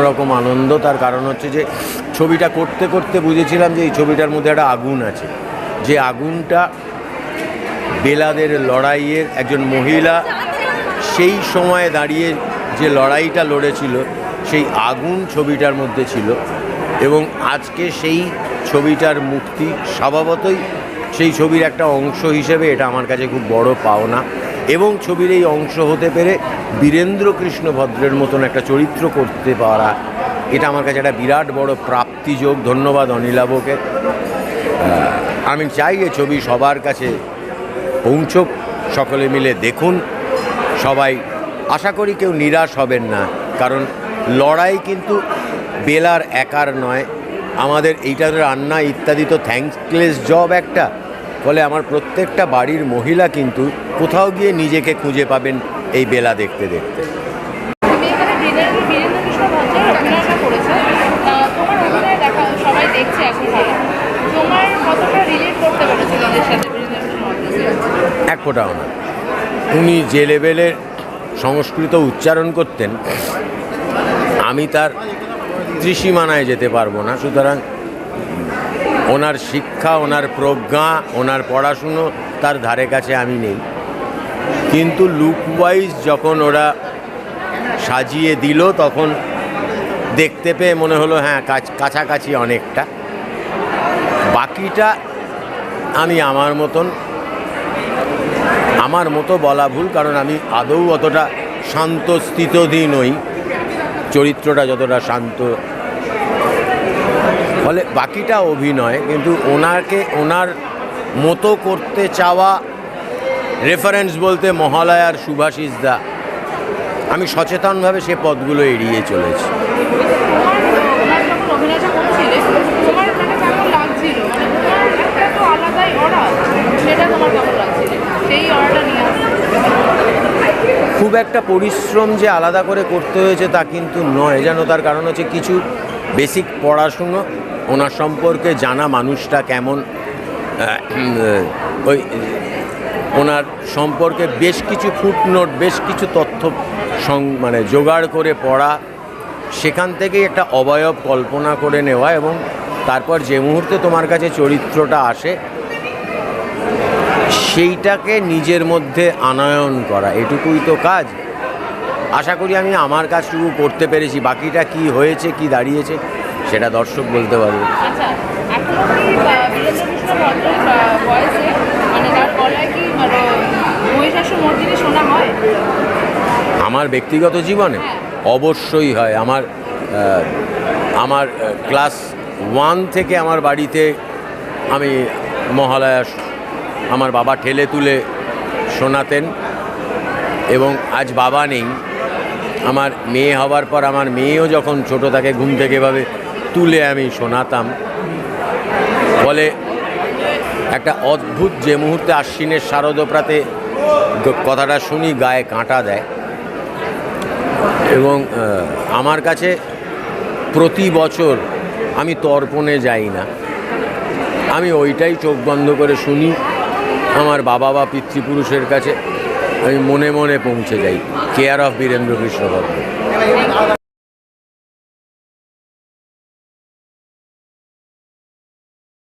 অন্যরকম আনন্দ, তার কারণ হচ্ছে যে ছবিটা করতে করতে বুঝেছিলাম যে এই ছবিটার মধ্যে একটা আগুন আছে। যে আগুনটা বেলাদের লড়াইয়ের একজন মহিলা সেই সময়ে দাঁড়িয়ে যে লড়াইটা লড়েছিল, সেই আগুন ছবিটার মধ্যে ছিল এবং আজকে সেই ছবিটার মুক্তি স্বভাবতই সেই ছবির একটা অংশ হিসেবে এটা আমার কাছে খুব বড় পাওনা। এবং ছবির এই অংশ হতে পেরে বীরেন্দ্র কৃষ্ণ ভদ্রের মতন একটা চরিত্র করতে পারা, এটা আমার কাছে একটা বিরাট বড় প্রাপ্তিযোগ। ধন্যবাদ অনিলাবকে। আমি চাই এ ছবি সবার কাছে পৌঁছক, সকলে মিলে দেখুন, সবাই আশা করি কেউ নিরাশ হবেন না, কারণ লড়াই কিন্তু বেলার একার নয়। আমাদের এইটা রান্না ইত্যাদি তো থ্যাঙ্কলেস জব একটা। ফলে আমার প্রত্যেকটা বাড়ির মহিলা কিন্তু কোথাও গিয়ে নিজেকে খুঁজে পাবেন এই বেলা দেখতে দেখতে। এক ফোটাও না। উনি যে লেভেলের সংস্কৃত উচ্চারণ করতেন আমি তার ত্রিসীমানায় যেতে পারব না। সুতরাং ওনার শিক্ষা, ওনার প্রজ্ঞা, ওনার পড়াশুনো তার ধারে কাছে আমি নেই। কিন্তু লুক ওয়াইজ যখন ওরা সাজিয়ে দিল তখন দেখতে পেয়ে মনে হলো হ্যাঁ কাছ- কাছাকাছি অনেকটা। বাকিটা আমি আমার মতন, আমার মতো বলা ভুল, কারণ আমি আদৌ অতটা শান্ত স্থিতধী নই। চরিত্রটা যতটা শান্ত ফলে বাকিটা অভিনয়, কিন্তু ওনাকে ওনার মতো করতে চাওয়া রেফারেন্স বলতে মহালয়ার সুভাষিস দা, আমি সচেতনভাবে সে পদগুলো এড়িয়ে চলেছি। খুব একটা পরিশ্রম যে আলাদা করে করতে হয়েছে তা কিন্তু নয়, যেন তার কারণ হচ্ছে কিছু বেসিক পড়াশুনো, ওনার সম্পর্কে জানা মানুষটা কেমন ওই, ওনার সম্পর্কে বেশ কিছু ফুটনোট বেশ কিছু তথ্য মানে জোগাড় করে পড়া, সেখান থেকেই একটা অবয়ব কল্পনা করে নেওয়া এবং তারপর যে মুহূর্তে তোমার কাছে চরিত্রটা আসে, সেইটাকে নিজের মধ্যে আনয়ন করা, এটুকুই তো কাজ। আশা করি আমি আমার কাজটুকু করতে পেরেছি। বাকিটা কি হয়েছে কি দাঁড়িয়েছে সেটা দর্শক বলতে পারবে। আচ্ছা মানে মানে হয়? আমার ব্যক্তিগত জীবনে অবশ্যই হয়। আমার আমার ক্লাস ওয়ান থেকে আমার বাড়িতে আমি মহালয়া আমার বাবা ঠেলে তুলে শোনাতেন এবং আজ বাবা নেই। আমার মেয়ে হবার পর আমার মেয়েও যখন ছোট থাকে, ঘুম থেকে এভাবে তুলে আমি শোনাতাম। ফলে একটা অদ্ভুত যে মুহূর্তে আশ্বিনের শারদপ্রাতে কথাটা শুনি গায়ে কাঁটা দেয়। এবং আমার কাছে প্রতি বছর আমি তর্পণে যাই না। আমি ওইটাই চোখ বন্ধ করে শুনি আমার বাবা বা পিতৃপুরুষের কাছে। আমি মনে মনে পৌঁছে যাই। Care of Virender Krishna